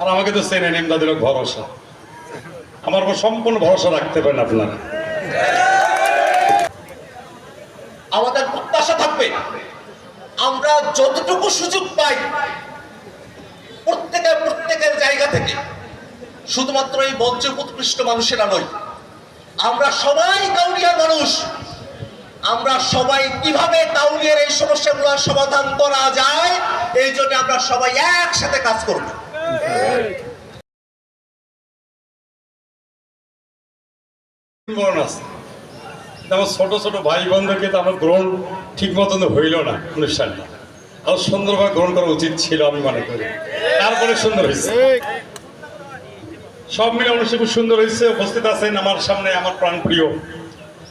আর আমাকে তো চেনেন এমদাদের ভরসা। আমার উপর সম্পূর্ণ ভরসা রাখতে পারেন আপনারা। আমাদের প্রত্যাশা থাকবে, আমরা যতটুকু সুযোগ পাই, প্রত্যেকের প্রত্যেকের জায়গা থেকে, শুধুমাত্র এই মঞ্চে উৎকৃষ্ট মানুষেরা নয় আমরা সবাই কাউরিয়ার মানুষ। আমরা সবাই কীভাবে কাউরিয়ার এই সমস্যাগুলোর সমাধান করা যায়, এই জন্য আমরা সবাই একসাথে কাজ করব। ছোট ছোট ভাই বোনদেরকে তো আমার গ্রহণ ঠিক মতন হইল না অনুষ্ঠানটা আর সুন্দরভাবে গ্রহণ করা উচিত ছিল আমি মনে করি। তারপরে সুন্দর হয়েছে। সব মিলে অনুষ্ঠান খুব সুন্দর হয়েছে। উপস্থিত আছেন আমার সামনে আমার প্রাণ প্রিয়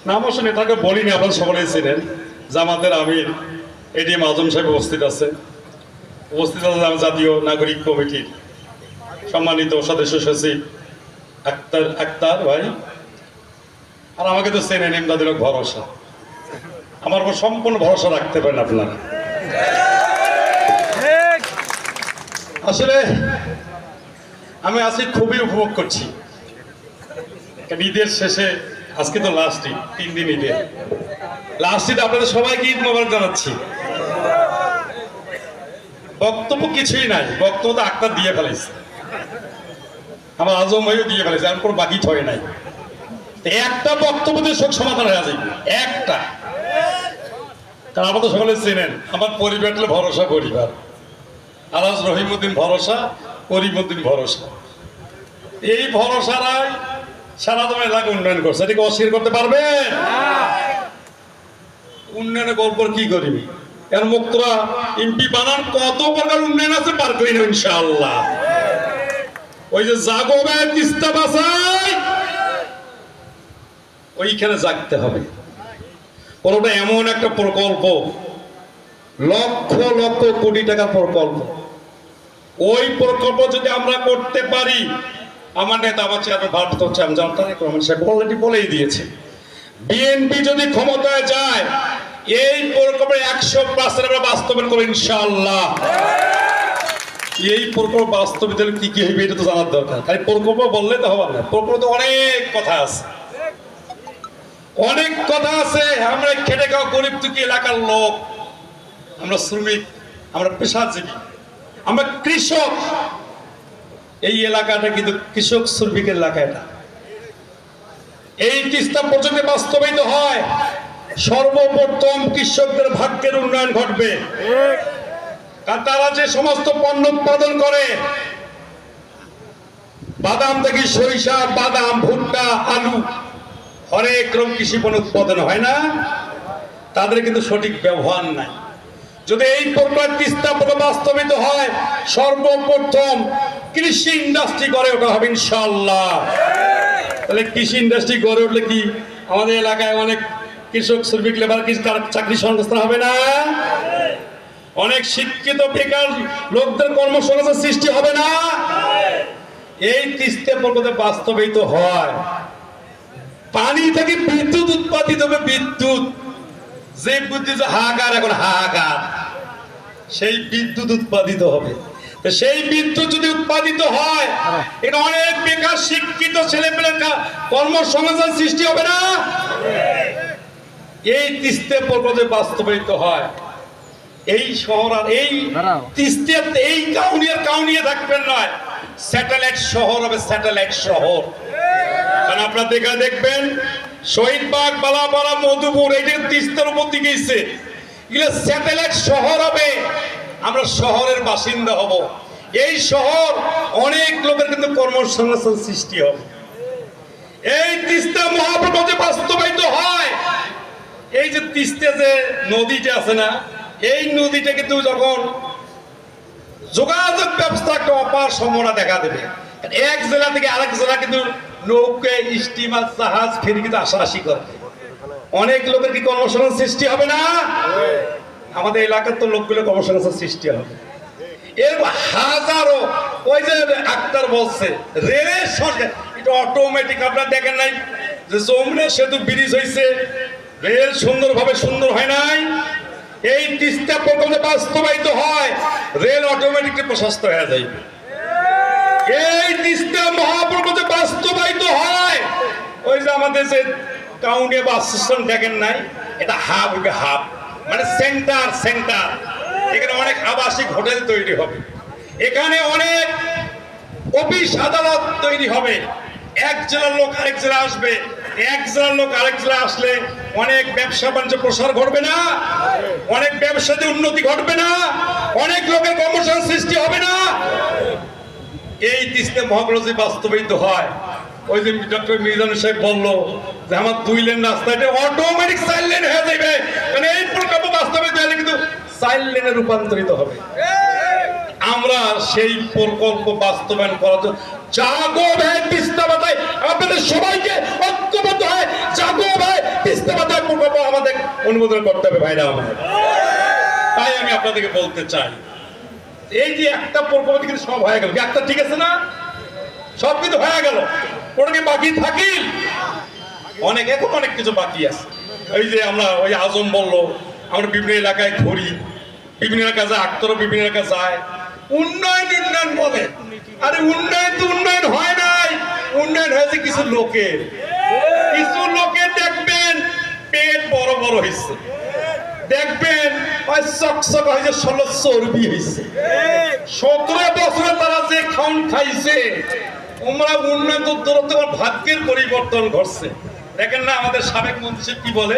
নাম অবশ্য নেতাকে বলিনি, আপনারা সকলেই ছিলেন জামাতের আমির এটিএম আজম সাহেব উপস্থিত আছে। উপস্থিত আছে জাতীয় নাগরিক কমিটির সম্মানিত সদস্য সচিব, আক্তার আক্তার ভাই। আর আমাকে তো চেনেন এমদাদের ভরসা। আমার উপর সম্পূর্ণ ভরসা রাখতে পারেন আপনারা। আসলে, আমি আজকে খুবই উপভোগ করছি। ঈদের শেষে, আজকে তো লাস্ট ঈদ, তিন দিন ঈদের লাস্ট ঈদ আপনাদের সবাইকে ঈদ মোবারক জানাচ্ছি। বক্তব্য কিছুই নাই, বক্তব্য তো আক্তার দিয়ে ফেলেছে আমার আজম ভাইও দিয়ে ফেলেছে আর কোনো বাকি ছয় নাই। একটা বক্তব্য দিয়ে শোক সমাধান হয়ে আছে একটা। কারণ আমাদের সকলে চেনেন, আমার পরিবার হলো ভরসা পরিবার। আলাজ রহিমুদ্দিন ভরসা করিমুদ্দিন ভরসা। এই ভরসারাই সারা তোমার এলাকা উন্নয়ন করছে। এটাকে অস্বীকার করতে পারবে? উন্নয়নের গল্প কি করবি? এর মুক্তরা এমপি বানান, কত প্রকার উন্নয়ন আছে পার করি না ইনশাআল্লাহ। ওই যে জাগো ব্যয় তিস্তা বাসায় ওইখানে জাগতে হবে। কোনটা এমন একটা প্রকল্প, লক্ষ লক্ষ কোটি টাকার প্রকল্প। ওই প্রকল্প যদি আমরা করতে পারি, আমার নেতা আমার চেয়ারম্যান হচ্ছে আমি জানতাম রহমান সাহেব অলরেডি বলেই দিয়েছে। বিএনপি যদি ক্ষমতায় যায়, এই প্রকল্পে একশো পার্সেন্ট আমরা বাস্তবায়ন করব ইনশাআল্লাহ। এই প্রকল্প বাস্তবিত কি কি হইবে এটা তো জানার দরকার। খালি প্রকল্প বললে তো হবে না। প্রকল্প তো অনেক কথা আছে। অনেক কথা আছে। আমরা খেটে খাওয়া গরিব দুঃখী এলাকার লোক? আমরা শ্রমিক, আমরা পেশাজীবী, আমরা কৃষক। এই এলাকাটা কিন্তু কৃষক শ্রমিকের এলাকা এটা। এই তিস্তা প্রজন্মে বাস্তবায়িত হয়। সর্বপ্রথম কৃষকদের ভাগ্যের উন্নয়ন ঘটবে। আর তারা যে সমস্ত পণ্য উৎপাদন করে, বাদাম থেকে সরিষা, বাদাম, ভুট্টা, আলু, হরেক রকম কৃষি পণ্য উৎপাদন হয় না। তাদের কিন্তু সঠিক ব্যবহার নাই। যদি এই প্রকল্প বাস্তবিত হয়, সর্বপ্রথম কৃষি ইন্ডাস্ট্রি গড়ে ওঠা হবে ইনশাল্লাহ তাহলে কৃষি ইন্ডাস্ট্রি গড়ে উঠলে কি আমাদের এলাকায় অনেক কৃষক, শ্রমিক, লেবার, কৃষি, চাকরি সংস্থান হবে না? অনেক শিক্ষিত বেকার লোকদের কর্মসংস্থান সৃষ্টি হবে না? এই তিস্তা প্রকল্পে বাস্তবায়িত হয়। পানি থেকে বিদ্যুৎ উৎপাদিত হবে, বিদ্যুৎ। যে বুদ্ধি যে হাহাকার, এখন হাহাকার। সেই বিদ্যুৎ উৎপাদিত হবে। সেই বিদ্যুৎ যদি উৎপাদিত হয়, এটা অনেক বেকার, শিক্ষিত ছেলে পেলে কর্মসংস্থান সৃষ্টি হবে না? এই তিস্তে প্রকল্পে বাস্তবায়িত হয়। এই শহর আর এই তিস্তে এই কাউনিয়ার কাউনিয়া থাকবেন নয় স্যাটেলাইট শহর হবে স্যাটেলাইট শহর। কারণ আপনার দেখা দেখবেন শহীদবাগ বালাপাড়া মধুপুর এই যে তিস্তার উপর দিকে এসছে এগুলো স্যাটেলাইট শহর হবে। আমরা শহরের বাসিন্দা হব। এই শহর অনেক লোকের কিন্তু কর্মসংস্থান সৃষ্টি হবে। এই তিস্তা মহাপ্রকল্প বাস্তবায়িত হয় এই যে তিস্তা যে নদীটা আছে না এই নদীটা কিন্তু যখন যোগাযোগ ব্যবস্থা একটা অপার সম্ভাবনা দেখা দেবে। এক জেলা থেকে আরেক জেলা কিন্তু নৌকে, স্টিমার, জাহাজ ফেরি কিন্তু আসাআসি করবে। অনেক লোকের কি কর্মসংস্থান সৃষ্টি হবে না? আমাদের এলাকার তো লোকগুলো কর্মসংস্থান সৃষ্টি হবে। এর হাজারো, ওই যে আক্তার বলছে রেলের সরকার, এটা অটোমেটিক আপনারা দেখেন নাই? যে যমুনা সেতু ব্রিজ হয়েছে রেল সুন্দরভাবে সুন্দর হয় নাই? এই তিস্তা প্রকল্পে বাস্তবায়িত হয়, রেল অটোমেটিকলি প্রশস্ত হয়ে যাইবে। এই তিস্তা মহাপ্রভু যে বাস্তবায়িত হয়, ওই যে আমাদের যে টাউনে বাস স্টেশন দেখেন নাই, এটা হাব হবে হাব মানে সেন্টার সেন্টার। এখানে অনেক আবাসিক হোটেল তৈরি হবে। এখানে অনেক অফিস আদালত তৈরি হবে। এক জেলার লোক আরেক জেলা আসবে। এক জেলার লোক আরেক জেলা আসলে অনেক ব্যবসা বাণিজ্য প্রসার ঘটবে না, অনেক ব্যবসাতে উন্নতি ঘটবে না, অনেক লোকের কর্মসংস্থান সৃষ্টি হবে না। এই তিস্তে মহাপ্রজি বাস্তবায়িত হয়। ওই যে ডক্টর মিজান সাহেব বলল যে, আমার দুই লেন রাস্তা, এটা অটোমেটিক চার লেন হয়ে যাবে মানে এই প্রকল্প বাস্তবায়িত হলে কিন্তু চার লেনে রূপান্তরিত হবে। আমরা সেই প্রকল্প বাস্তবায়ন করার জন্য জাগো ভাই, তিস্তা মাথায়। আপনাদের সবাইকে ঐক্যবদ্ধ হয় জাগো ভাই, তিস্তা মাথায় প্রকল্প আমাদের অনুমোদন করতে হবে, ভাইরা আমার। তাই আমি আপনাদেরকে বলতে চাই, এই যে একটা প্রকল্প কিন্তু সব হয়ে গেল। একটা ঠিক আছে না? সব কিন্তু হয়ে গেল। ওটা কি বাকি থাকি? অনেক, এখন অনেক কিছু বাকি আছে। এই যে আমরা ওই আজম বলল, আমরা বিভিন্ন এলাকায় ঘুরি। বিভিন্ন এলাকা যায় আক্তরও বিভিন্ন এলাকা যায়। উন্নয়ন উন্নয়ন বলে। আরে উন্নয়ন তো উন্নয়ন হয় নাই। উন্নয়ন হয়েছে কিছু লোকের। কিছু লোকের দেখবেন পেট বড় বড় হয়েছে দেখবেন চকচক হয়েছে ষোলো চর্বি হয়েছে সতেরো বছরে তারা যে খাউন খাইছে, তোমরা উন্নয়ন তো দূর তোমার ভাগ্যের পরিবর্তন ঘটছে। দেখেন না আমাদের সাবেক মন্ত্রী কি বলে?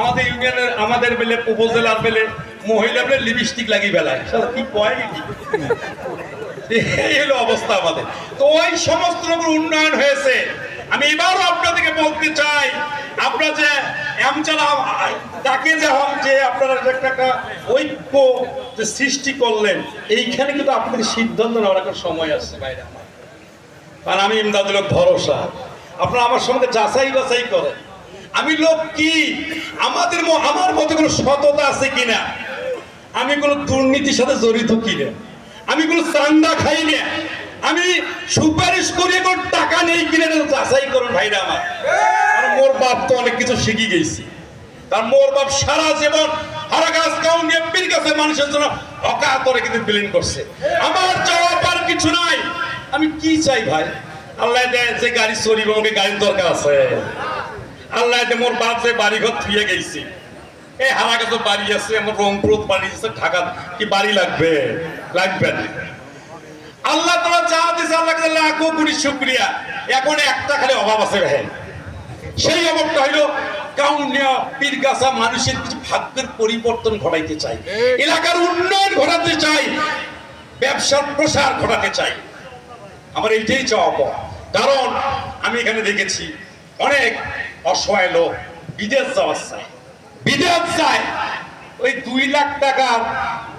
আমাদের ইউনিয়নের, আমাদের বেলে, উপজেলার বেলে মহিলা লিপস্টিক বেলায় কি এই হলো অবস্থা আমাদের। তো ওই সমস্ত রকম উন্নয়ন হয়েছে। আমি এবারও আপনাদেরকে বলতে চাই যে তাকে যে হন যে আপনারা একটা ঐক্য যে সৃষ্টি করলেন, এইখানে কিন্তু আপনাদের সিদ্ধান্ত নেওয়ার একটা সময় আসছে বাইরে আমার। কারণ আমি ইমদাদুল ভরসা। আপনারা আমার সঙ্গে যাচাই বাছাই করেন। আমি লোক কি? আমাদের আমার মধ্যে কোনো সততা আছে কিনা? আমি কোনো দুর্নীতির সাথে জড়িত কিনা আমি কোনো চান্দা খাই না। আমি সুপারিশ করে কোনো টাকা নেই কিনে যাচাই করুন ভাইরা আমার। মোর বাপ তো অনেক কিছু শিখে গেছি। তার মোর বাপ সারা জীবন হারা গাছ কাউ নিয়ে পীর মানুষের জন্য অকাতরে কিন্তু বিলীন করছে। আমার কিছু নাই। আমি কি চাই ভাই? আল্লাহ দেয় যে গাড়ি চড়িব আমাকে গাড়ির দরকার আছে। আল্লাহ মোর বাপ যে বাড়ি ঘর থুয়ে গেছি। এই হারা গাছে বাড়ি আছে আমার রংপুর বাড়ি আছে ঢাকা কি বাড়ি লাগবে? লাগবে না। আল্লাহ তালা যা দিছে আল্লাহ লাখো কোটি শুক্রিয়া। এখন একটা খালি অভাব আছে ভাই সেই অভাবটা হইল কাউনিয়া পীরগাছা মানুষের কিছু ভাগ্যের পরিবর্তন ঘটাইতে চাই। এলাকার উন্নয়ন ঘটাতে চাই। ব্যবসার প্রসার ঘটাতে চাই। আমার এইটাই চাওয়া। কারণ আমি এখানে দেখেছি অনেক অসহায় লোক বিদেশ যাওয়ার চায়। বিদেশ যায়। ওই দুই লাখ টাকার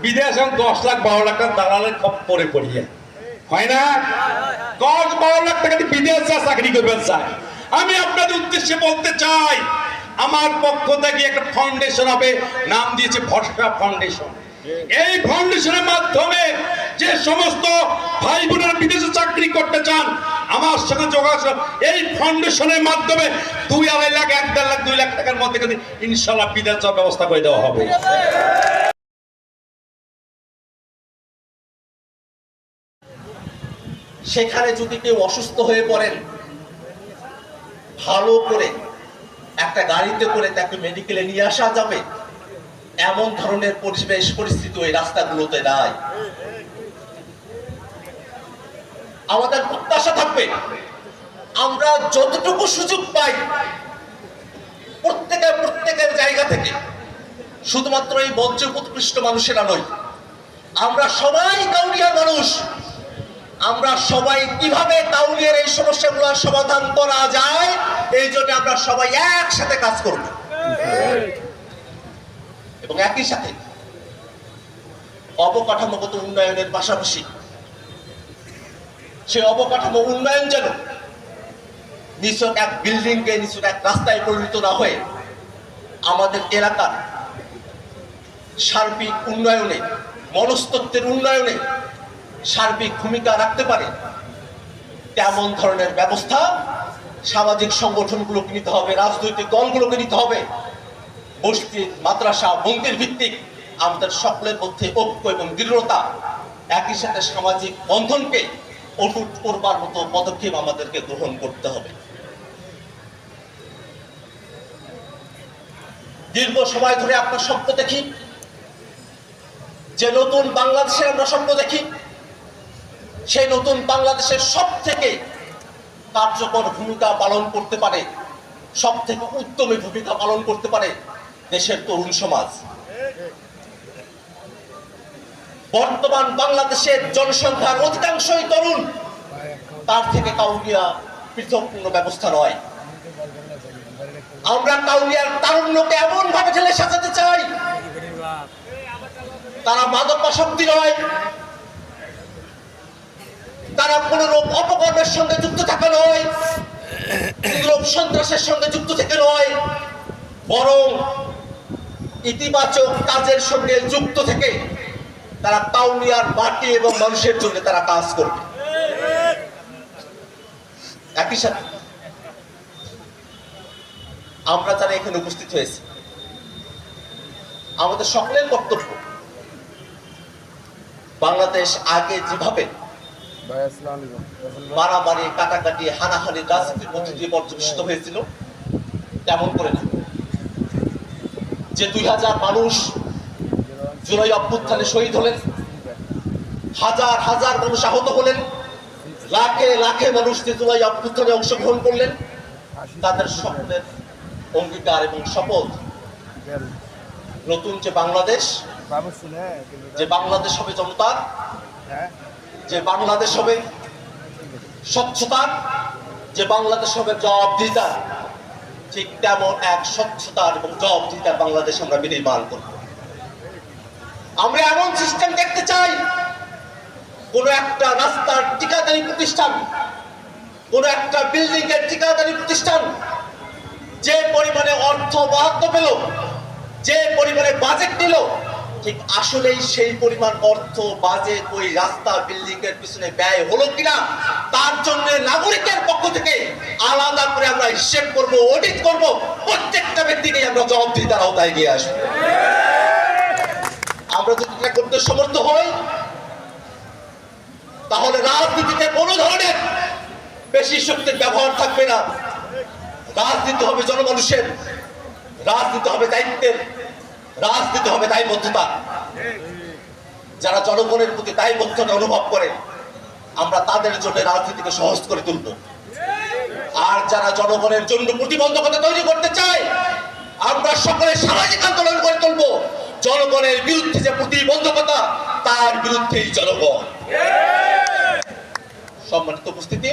বিদেশ এখন দশ লাখ, বারো লাখ টাকা দালালের খপ পরে পড়িয়ে। হয় না? দশ, বারো লাখ টাকা বিদেশ যা চাকরি করবে চায় আমি আপনাদের উদ্দেশ্যে বলতে চাই, আমার পক্ষ থেকে একটা ফাউন্ডেশন হবে, নাম দিয়েছে ভরসা ফাউন্ডেশন এই ফাউন্ডেশনের মাধ্যমে যে সমস্ত ভাই বোনেরা বিদেশে চাকরি করতে চান, আমার সঙ্গে যোগাযোগ এই ফাউন্ডেশনের মাধ্যমে দুই আড়াই লাখ, এক দেড় লাখ, দুই লাখ টাকার মধ্যে ইনশাল্লাহ বিদেশ ব্যবস্থা করে দেওয়া হবে। সেখানে যদি কেউ অসুস্থ হয়ে পড়েন, ভালো করে একটা গাড়িতে করে তাকে মেডিকেলে নিয়ে আসা যাবে। এমন ধরনের পরিবেশ, পরিস্থিতি ওই রাস্তাগুলোতে নাই। আমাদের প্রত্যাশা থাকবে। আমরা যতটুকু সুযোগ পাই প্রত্যেকের প্রত্যেকের জায়গা থেকে, শুধুমাত্র এই মঞ্চে উৎকৃষ্ট মানুষেরা নয় আমরা সবাই কাউরিয়ার মানুষ। আমরা সবাই কীভাবে কাউরিয়ার এই সমস্যাগুলোর সমাধান করা যায়, এই জন্য আমরা সবাই একসাথে কাজ করব। এবং একই সাথে অবকাঠামোগত উন্নয়নের পাশাপাশি সেই অবকাঠামো উন্নয়ন যেন নিছক এক বিল্ডিং কে নিছক এক রাস্তায় পরিণত না হয়ে আমাদের এলাকার সার্বিক উন্নয়নে, মনস্তত্ত্বের উন্নয়নে সার্বিক ভূমিকা রাখতে পারে, তেমন ধরনের ব্যবস্থা সামাজিক সংগঠনগুলোকে নিতে হবে, রাজনৈতিক দলগুলোকে নিতে হবে। মসজিদ মাদ্রাসা মন্দির ভিত্তিক আমাদের সকলের মধ্যে ঐক্য এবং দৃঢ়তা, একই সাথে সামাজিক বন্ধনকে অটুট করবার মতো পদক্ষেপ আমাদেরকে গ্রহণ করতে হবে। দীর্ঘ সময় ধরে আপনার স্বপ্ন দেখি, যে নতুন বাংলাদেশের আমরা স্বপ্ন দেখি, সেই নতুন বাংলাদেশের সব থেকে কার্যকর ভূমিকা পালন করতে পারে সব থেকে উত্তমী ভূমিকা পালন করতে পারে দেশের তরুণ সমাজ। বর্তমান বাংলাদেশের জনসংখ্যার অধিকাংশই তরুণ। তার থেকে কাউরিয়া পৃথক ব্যবস্থা নয়। আমরা কাউরিয়ার তারুণ্যকে এমন ভাবে ঠেলে সাজাতে চাই, তারা মাদকাসক্তি নয়। তারা কোন রূপ অপকর্মের সঙ্গে যুক্ত থাকা নয় বিদ্রোহ সন্ত্রাসের সঙ্গে যুক্ত থেকে নয়, বরং ইতিবাচক কাজের সঙ্গে যুক্ত থেকে। তারা কাউনিয়ার মাটি এবং মানুষের জন্য তারা কাজ করবে। একই সাথে আমরা যারা এখানে উপস্থিত হয়েছি, আমাদের সকলের কর্তব্য বাংলাদেশ আগে যেভাবে মারামারি, কাটাকাটি, হানাহানি, রাজনীতির মধ্যে দিয়ে পর্যবেসিত হয়েছিল, তেমন করে না। যে দুই হাজার মানুষ জুলাই অভ্যুত্থানে শহীদ হলেন। হাজার হাজার মানুষ আহত হলেন। লাখে লাখে মানুষ যে জুলাই অভ্যুত্থানে অংশগ্রহণ করলেন, তাদের সকলের অঙ্গীকার এবং শপথ। নতুন যে বাংলাদেশ যে বাংলাদেশ হবে জনতার যে বাংলাদেশ হবে স্বচ্ছতার যে বাংলাদেশ হবে জবাবদিহিতার ঠিক তেমন এক স্বচ্ছতার এবং জবাবদিহিতার বাংলাদেশ আমরা বিনির্মাণ করব। আমরা এমন সিস্টেম দেখতে চাই, কোন একটা রাস্তার ঠিকাদারি প্রতিষ্ঠান, কোন একটা বিল্ডিং এর ঠিকাদারি প্রতিষ্ঠান যে পরিমাণে অর্থ বরাদ্দ পেল, যে পরিমাণে বাজেট নিল, ঠিক আসলেই সেই পরিমাণ অর্থ বাজেট ওই রাস্তা বিল্ডিং এর পিছনে ব্যয় হলো কিনা, তার জন্য নাগরিকের পক্ষ থেকে আলাদা করে আমরা হিসেব করব অডিট করব, প্রত্যেকটা ব্যক্তিকে আমরা জবাবদিহিতার আওতায় নিয়ে আসব। আমরা যদি এটা করতে সমর্থ হই, তাহলে রাজনীতিতে কোনো ধরনের বেশি শক্তির ব্যবহার থাকবে না। রাজনীতি হবে জনমানুষের, রাজনীতি হবে দায়িত্বের, রাজনীতি হবে দায়বদ্ধতা। যারা জনগণের প্রতি দায়বদ্ধতা অনুভব করে, আমরা তাদের জন্য রাজনীতিকে সহজ করে তুলব। আর যারা জনগণের জন্য প্রতিবন্ধকতা তৈরি করতে চায়, আমরা সকলে সামাজিক আন্দোলন করে তুলব। জনগণের বিরুদ্ধে যে প্রতিবন্ধকতা, তার বিরুদ্ধেই জনগণ। সম্মানিত উপস্থিতি,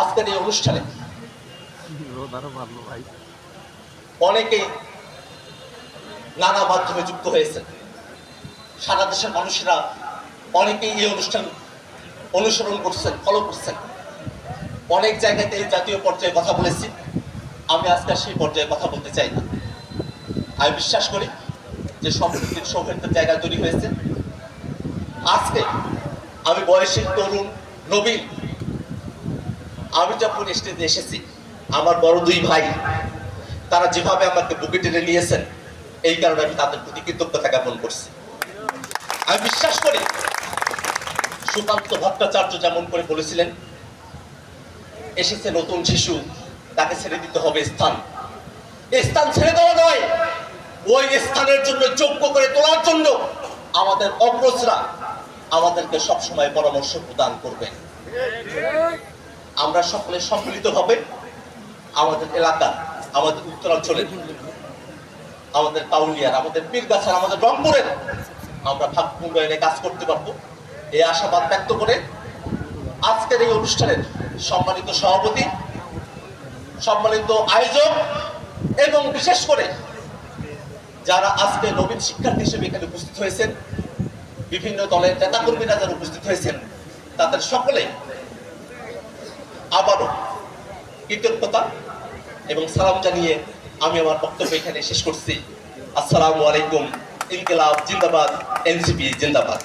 আজকের এই অনুষ্ঠানে অনেকেই নানা মাধ্যমে যুক্ত হয়েছে সারা দেশের মানুষেরা অনেকেই এই অনুষ্ঠান অনুসরণ করছেন ফলো করছেন। অনেক জায়গাতে জাতীয় পর্যায়ে কথা বলেছি। আমি আজকে সেই পর্যায়ে কথা বলতে চাই না। আমি বিশ্বাস করি যে সম্প্রীতির সৌহার্দ্যের জায়গা তৈরি হয়েছে। আজকে আমি বয়সী তরুণ নবীন, আমি যখন স্টেজে এসেছি, আমার বড় দুই ভাই, তারা যেভাবে আমাকে বুকে টেনে নিয়েছেন, এই কারণে আমি তাদের প্রতি কৃতজ্ঞতা জ্ঞাপন করছি। আমি বিশ্বাস করি সুকান্ত ভট্টাচার্য যেমন করে বলেছিলেন, এসেছে নতুন শিশু, তাকে ছেড়ে দিতে হবে স্থান। এই স্থান ছেড়ে দেওয়া নয় ওই স্থানের জন্য যোগ্য করে তোলার জন্য আমাদের অগ্রজরা আমাদেরকে সবসময় পরামর্শ প্রদান করবেন। আমরা সকলে সম্মিলিত হবে। আমাদের এলাকা, আমাদের উত্তরাঞ্চলের আমাদের কাউলিয়ার, আমাদের পীরগাছার আমাদের রংপুরের আমরা ভাগ উন্নয়নে কাজ করতে পারব। এই আশাবাদ ব্যক্ত করে আজকের এই অনুষ্ঠানের সম্মানিত সভাপতি, সম্মানিত আয়োজক এবং বিশেষ করে যারা আজকে নবীন শিক্ষার্থী হিসেবে এখানে উপস্থিত হয়েছেন, বিভিন্ন দলের নেতাকর্মীরা যারা উপস্থিত হয়েছেন, তাদের সকলে আবারও কৃতজ্ঞতা এবং সালাম জানিয়ে আমি আমার বক্তব্য এখানে শেষ করছি। আসসালামু আলাইকুম, ইনকিলাব জিন্দাবাদ, এনসিপি জিন্দাবাদ।